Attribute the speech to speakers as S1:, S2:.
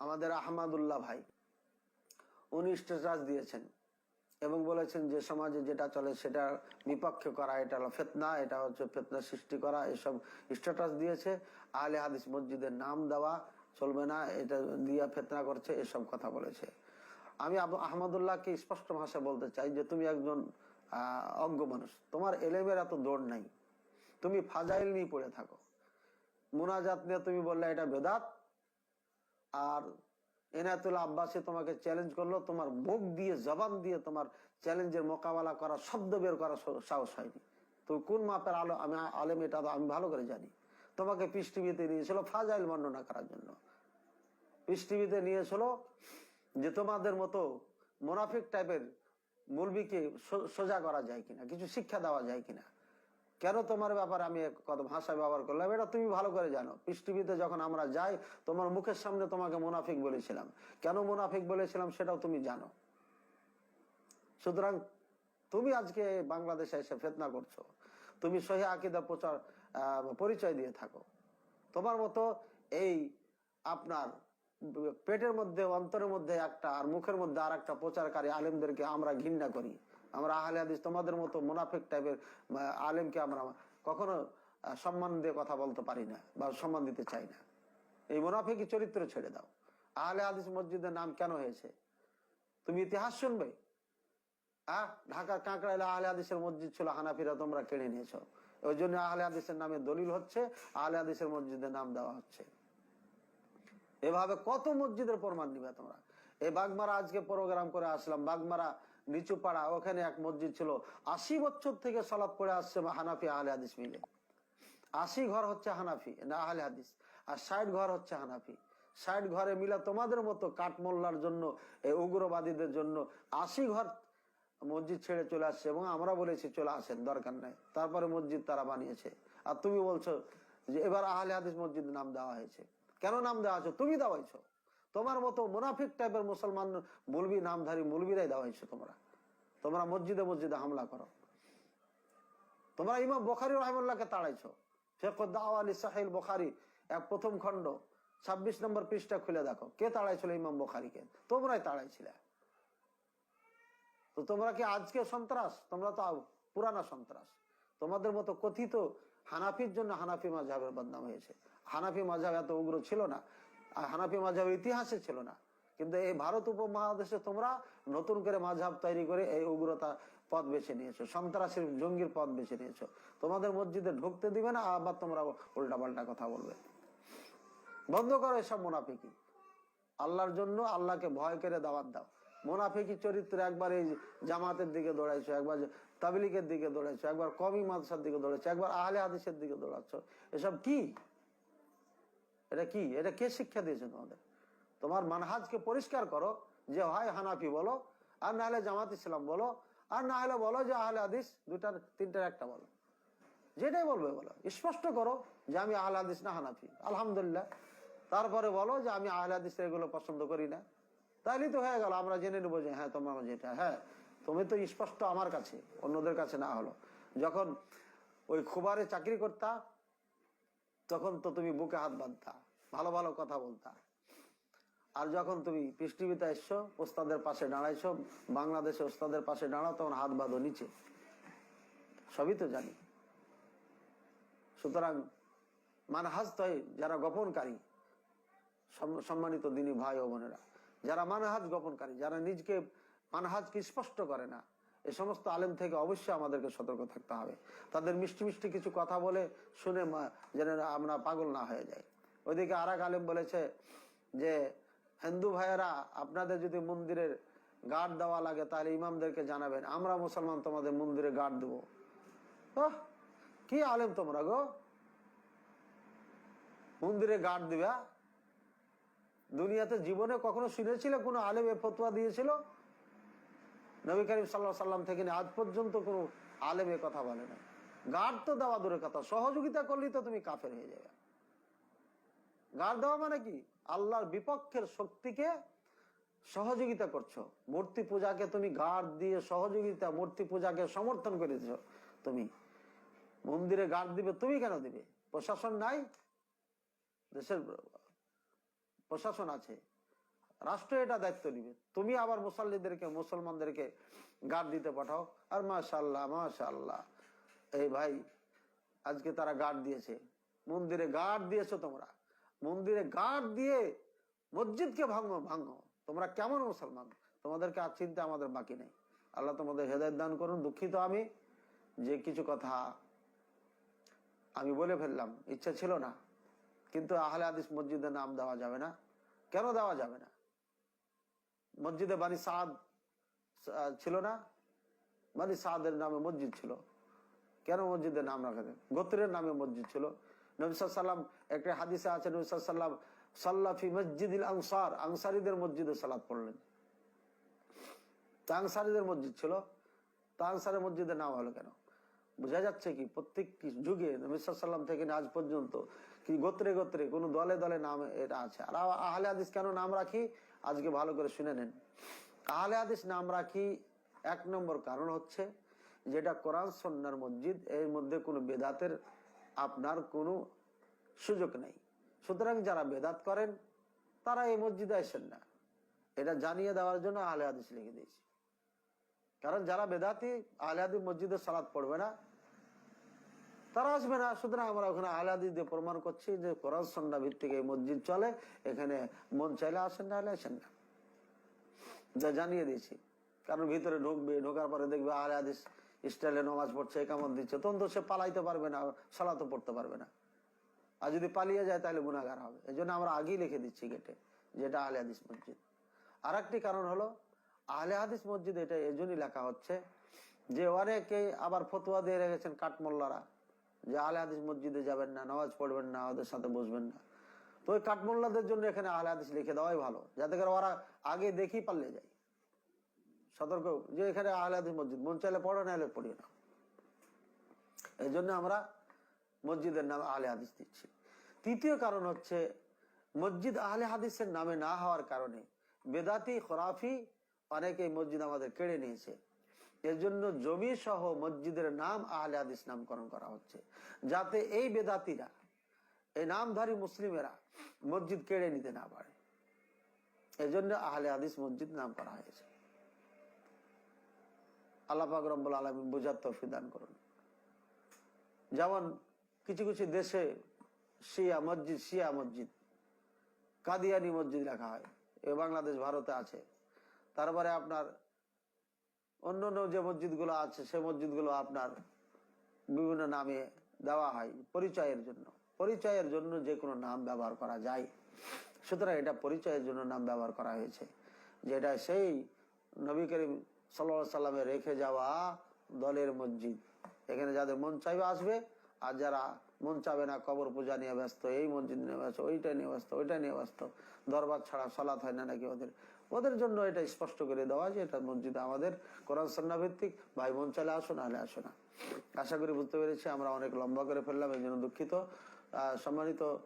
S1: আমাদের আহমাদুল্লাহ ভাই, উনি স্ট্যাটাস দিয়েছেন এবং বলেছেন যে সমাজে যেটা চলে সেটা বিপক্ষে করা, এটা হলো ফেতনা, এটা হচ্ছে ফেতনা সৃষ্টি করা, এসব স্ট্যাটাস দিয়েছে। আহলে হাদিস মসজিদের নাম দেওয়া চলবে না, এটা দিয়া ফেতনা করছে, এসব কথা বলেছে। আমি আহমদুল্লাহকে স্পষ্ট ভাষায় বলতে চাই যে তুমি একজন অজ্ঞ মানুষ, তোমার এলেমের এত দৌড় নাই। তুমি ফাজাইল নিয়ে পড়ে থাকো। মোনাজাত নিয়ে তুমি বললে এটা বেদাত আর এনায়তুল আব্বাসে তোমাকে চ্যালেঞ্জ করল, তোমার মুখ দিয়ে, জবান দিয়ে তোমার চ্যালেঞ্জের মোকাবেলা করা শব্দ বের করা সাহস হয়নি। তো কোন মাপের আলো, আমি আলেম এটা তো আমি ভালো করে জানি। তোমাকে পিস টিভিতে নিয়েছিল ফাজাইল বর্ণনা করার জন্য। পিস নিয়েছিল যে তোমাদের মতো মোনাফিক টাইপের মুলবিকে সো- সোজা করা যায় কিনা, কিছু শিক্ষা দেওয়া যায় কিনা। কেন তোমার ব্যাপারে আমি কত ভাষা ব্যবহার করলাম? এটা তুমি ভালো করে জানো। পৃথিবীতে যখন আমরা যাই, তোমার মুখের সামনে তোমাকে মুনাফিক বলেছিলাম। কেন মুনাফিক বলেছিলাম সেটাও তুমি জানো। সুতরাং তুমি আজকে বাংলাদেশে এসে ফেতনা করছ। তুমি সহি আকিদা প্রচার পরিচয় দিয়ে থাকো। তোমার মতো এই আপনার পেটের মধ্যে, অন্তরের মধ্যে একটা আর মুখের মধ্যে আর একটা প্রচারকারী আলেমদেরকে আমরা ঘৃণা করি। আমরা আহলে হাদিস তোমাদের মতো মুনাফিক টাইপের আলেমকে আমরা কখনো সম্মান দিয়ে কথা বলতে পারি না বা সম্মান দিতে চাই না। এই মুনাফিকি চরিত্র ছেড়ে দাও। আহলে হাদিস মসজিদের নাম কেন হয়েছে? তুমি ইতিহাস শুনবে? আহ ঢাকার কাঁকড়াইলে আহলে হাদিসের মসজিদ ছিল, হানাফিরা তোমরা কেড়ে নিয়েছো। ওই জন্য আহলে হাদিসের নামে দলিল হচ্ছে, আহলে হাদিসের মসজিদের নাম দেওয়া হচ্ছে। এভাবে কত মসজিদের প্রমাণ নিবে তোমরা? এই বাগমারা আজকে প্রোগ্রাম করে আসলাম। বাগমারা নিচু পাড়া, ওখানে এক মসজিদ ছিল। আশি বছর থেকে সলাপ পড়ে আসছে হানাফি আহলে হাদিস মিলে। আশি ঘর হচ্ছে হানাফি, না আহলে হাদিস। আর ষাট ঘর হচ্ছে হানাফি। ষাট ঘরে মিলা তোমাদের মতো কাঠমোল্লার জন্য, এই উগ্রবাদীদের জন্য আশি ঘর মসজিদ ছেড়ে চলে আসছে এবং আমরা বলেছি, চলে আসেন, দরকার নাই। তারপরে মসজিদ তারা বানিয়েছে। আর তুমি বলছো যে, এবার আহলে হাদিস মসজিদ নাম দেওয়া হয়েছে। কেন নাম দেওয়া হয়েছে? তুমি দেওয়াইছো। তোমার মতো মুনাফিক টাইপের মুসলমান মুলবি নামধারী মুলবিরাই দেওয়াইছো তোমরা। তোমরা মসজিদে মসজিদে হামলা করো। তোমরা ইমাম বখারি রহমুল্লাহকে তাড়াইছো। বখারি, এক প্রথম খণ্ড, ছাব্বিশ নম্বর পৃষ্ঠা খুলে দেখো। কে তাড়াইছিল ইমাম বখারিকে? তোমরাই তাড়াইছিলে। তো তোমরা কি আজকে সন্ত্রাস? তোমরা তো পুরানা সন্ত্রাস। তোমাদের মতো কথিত হানাফির জন্য হানাফি মাঝহের বদনাম হয়েছে। হানাফি মাঝহাব এত উগ্র ছিল না। হানাফি মাঝহাব ইতিহাসে ছিল না। কিন্তু এই ভারত উপমহাদেশে তোমরা নতুন করে মাঝহাব তৈরি করে এই উগ্রতা পথ বেছে নিয়েছো, সন্ত্রাসের জঙ্গির পথ বেছে নিয়েছো। তোমাদের মসজিদে ঢুকতে দিবে না, আবার তোমরা উল্টা পাল্টা কথা বলবে। বন্ধ করো এসব মুনাফিকি। আল্লাহর জন্য আল্লাহকে ভয় করে দাওয়াত দাও। মোনাফিকি চরিত্র একবার এই জামাতের দিকে দৌড়াইছো, একবার তাবলিকের দিকে দৌড়াইছো, একবার কমি মাদ্রাসার দিকে দৌড়াইছো, একবার আহলে হাদিসের দিকে দৌড়াচ্ছ। এসব কি? এটা কি? এটা কে শিক্ষা দিয়েছে তোমাদের? তোমার মানহাজকে পরিষ্কার করো যে, হয় হানাফি বলো, আর না হলে জামাত ইসলাম বলো, আর না হলে বলো যে, আহলে হাদিস দুটার তিনটার একটা বলো। যেটাই বলবে বলো। স্পষ্ট করো যে, আমি আহলে হাদিস না হানাফি। আলহামদুলিল্লাহ। তারপরে বলো যে, আমি আহলে হাদিস এগুলো পছন্দ করি না। তাইলে তো হয়ে গেল। আমরা জেনে নেব যে হ্যাঁ তোমার যেটা হ্যাঁ তুমি তো স্পষ্ট আমার কাছে, অন্যদের কাছে না হলো। যখন ওই খুবারে চাকরি করতা তখন তো তুমি বুকে হাত বাঁধতা, ভালো ভালো কথা বলতা। আর যখন তুমি পৃষ্টিবিতে এসছো, ওস্তাদের পাশে দাঁড়াইছো, বাংলাদেশে ওস্তাদের পাশে দাঁড়াও, তখন হাত বাঁধো নিচে। সবই তো জানি। সুতরাং মানহাজ তয় যারা গোপনকারী সম্মানিত দিনী ভাই ও বোনেরা, যারা মানহাজ গোপনকারী, যারা নিজকে মানহাজকে স্পষ্ট করে না এ সমস্ত আলেম থেকে অবশ্যই আমাদেরকে সতর্ক থাকতে হবে। তাদের মিষ্টি মিষ্টি কিছু কথা বলে শুনে যেন আমরা পাগল না হয়ে যাই। ওইদিকে আর আলেম বলেছে যে, হিন্দু ভাইয়েরা, আপনাদের যদি মন্দিরের গার্ড দেওয়া লাগে, তাহলে ইমামদেরকে জানাবেন। আমরা মুসলমান, তোমাদের মন্দিরে গার্ড দেবো। কি আলেম তোমরা গো? মন্দিরে গার্ড দিবা? দুনিয়াতে জীবনে কখনো শুনেছিলে কোনো আলেম এ ফতোয়া দিয়েছিল? নবী করিম সাল্লাহ সাল্লাম থেকে আজ পর্যন্ত কোনো আলেম এ কথা বলে না গার্ড তো দেওয়া দূরের কথা, সহযোগিতা করলেই তো তুমি কাফের হয়ে যাবে। গার্ড দেওয়া মানে কি? আল্লাহর বিপক্ষের শক্তিকে সহযোগিতা করছ। মূর্তি পূজাকে তুমি গার্ড দিয়ে সহযোগিতা, মূর্তি পূজাকে সমর্থন করেছ। তুমি মন্দিরে গার্ড দিবে, তুমি কেন দিবে? প্রশাসন নাই? দেশের প্রশাসন আছে। রাষ্ট্র এটা দায়িত্ব নিবে। তুমি আবার মুসল্লিদেরকে, মুসলমানদেরকে গার্ড দিতে পাঠাও। আর মাশাল্লাহ মাশাল্লাহ এই ভাই, আজকে তারা গার্ড দিয়েছে। মন্দিরে গার্ড দিয়েছ তোমরা। মন্দিরে গার্ড দিয়ে মসজিদকে ভাঙো ভাঙো। তোমরা কেমন মুসলমান? তোমাদেরকে আর চিন্তা আমাদের বাকি নেই। আল্লাহ তোমাদের হেদায়ত দান করুন। দুঃখিত আমি যে কিছু কথা আমি বলে ফেললাম। ইচ্ছা ছিল না। কিন্তু আহলে আদিস মসজিদের নাম দেওয়া যাবে না। কেন দেওয়া যাবে না? মসজিদে বানি সাদ ছিল না? বানি সাদের নামে মসজিদ ছিল। কেন মসজিদের নাম রাখা যায় গোত্রের নামে মসজিদ ছিল। নবিসাল্লাম একটা হাদিসে আছে নবিসাল্লাম সাল্লাফি মসজিদ আনসার, আনসারিদের মসজিদে সালাদ পড়লেন। তা মসজিদ ছিল। তা আনসারের মসজিদের নাম হলো কেন? বোঝা যাচ্ছে কি প্রত্যেক যুগে নবিসাল্লাম থেকে আজ পর্যন্ত কি গোত্রে গোত্রে কোন দলে দলে নাম এটা আছে। আর আহলে হাদিস কেন নাম রাখি? আজকে ভালো করে শুনে নেন। আহলে হাদিস নাম রাখি এক নম্বর কারণ হচ্ছে যেটা কোরআন সন্ন্যার মসজিদ, এর মধ্যে কোনো বেদাতের আপনার কোনো সুযোগ নেই। সুতরাং যারা বেদাত করেন, তারা এই মসজিদে আসেন না। এটা জানিয়ে দেওয়ার জন্য আহলে হাদিস লিখে দিয়েছি। কারণ যারা বেদাতি, আহলে হাদিস মসজিদে সালাদ পড়বে না তারা আসবে না। সুতরাং আমরা ওখানে আহলে দিয়ে প্রমাণ করছি যে কোরআন সন্না ভিত্তিক এই মসজিদ চলে, এখানে মন চাইলে আসেন, না আসেন না। যা জানিয়ে দিয়েছি। কারণ ভিতরে ঢুকবে, ঢোকার পরে দেখবে হাদিস স্টাইলে নামাজ পড়ছে, একামত দিচ্ছে। তখন তো সে পালাইতে পারবে না সালাতো পড়তে পারবে না। আর যদি পালিয়ে যায় তাহলে গুণাগার হবে। এই জন্য আমরা আগেই লিখে দিচ্ছি গেটে যেটা আহলে হাদিস মসজিদ। আর একটি কারণ হলো, আহলে হাদিস মসজিদ এটা এই জন্যই লেখা হচ্ছে যে অনেকে আবার ফতুয়া দিয়ে রেখেছেন কাঠমোল্লারা। যে আহলে হাদিস মসজিদে যাবেন না, নামাজ পড়বেন না, ওদের সাথে বসবেন না। তো ওই কাঠমোল্লাদের জন্য এখানে আহলে হাদিস লিখে দেওয়াই ভালো, যাতে করে ওরা আগে দেখি পাল্লে যায়। সতর্ক যে এখানে আহলে হাদিস মসজিদ, মন চাইলে পড়ো না হলে পড়িও না। এই জন্য আমরা মসজিদের নামে আহলে হাদিস দিচ্ছি। তৃতীয় কারণ হচ্ছে, মসজিদ আহলে হাদিসের নামে না হওয়ার কারণে বেদাতি, খরাফি অনেকে মসজিদ আমাদের কেড়ে নিয়েছে। এর জন্য জমি সহ মসজিদের নাম আহলে হাদিস নামকরণ করা হচ্ছে। যাতে এই বেদাতিরা, এই নামধারী মুসলিমেরা মসজিদ কেড়ে নিতে না পারে। এই জন্য আহলে হাদিস মসজিদ নাম করা হয়েছে। আল্লাহ পাক রব্বুল আলমিন বুঝার তৌফিক দান করুন। যেমন কিছু কিছু দেশে শিয়া মসজিদ শিয়া মসজিদ, কাদিয়ানি মসজিদ রাখা হয়। এ বাংলাদেশ, ভারতে আছে। তারপরে আপনার অন্য অন্য যে মসজিদগুলো আছে, সে মসজিদগুলো আপনার বিভিন্ন নামে দেওয়া হয় পরিচয়ের জন্য। পরিচয়ের জন্য যে কোনো নাম ব্যবহার করা যায়। সুতরাং এটা পরিচয়ের জন্য নাম ব্যবহার করা হয়েছে। যেটা সেই নবী করিম সাল্লা সাল্লামে রেখে যাওয়া দলের মসজিদ। এখানে যাদের মন চাইবে আসবে, আর যারা মন চাবে না, কবর পূজা নিয়ে ব্যস্ত, এই মসজিদ নিয়ে ব্যস্ত, ওইটা নিয়ে ব্যস্ত, ওইটা নিয়ে ব্যস্ত। দরবার ছাড়া সলাৎ হয় না নাকি ওদের? ওদের জন্য এটা স্পষ্ট করে দেওয়া যে এটা মসজিদ আমাদের কোরআন সন্না ভিত্তিক। ভাই মন চালে আসো না হলে আসো না। আশা করি বুঝতে পেরেছি, আমরা অনেক লম্বা করে ফেললাম, এই জন্য দুঃখিত। আহ, সম্মানিত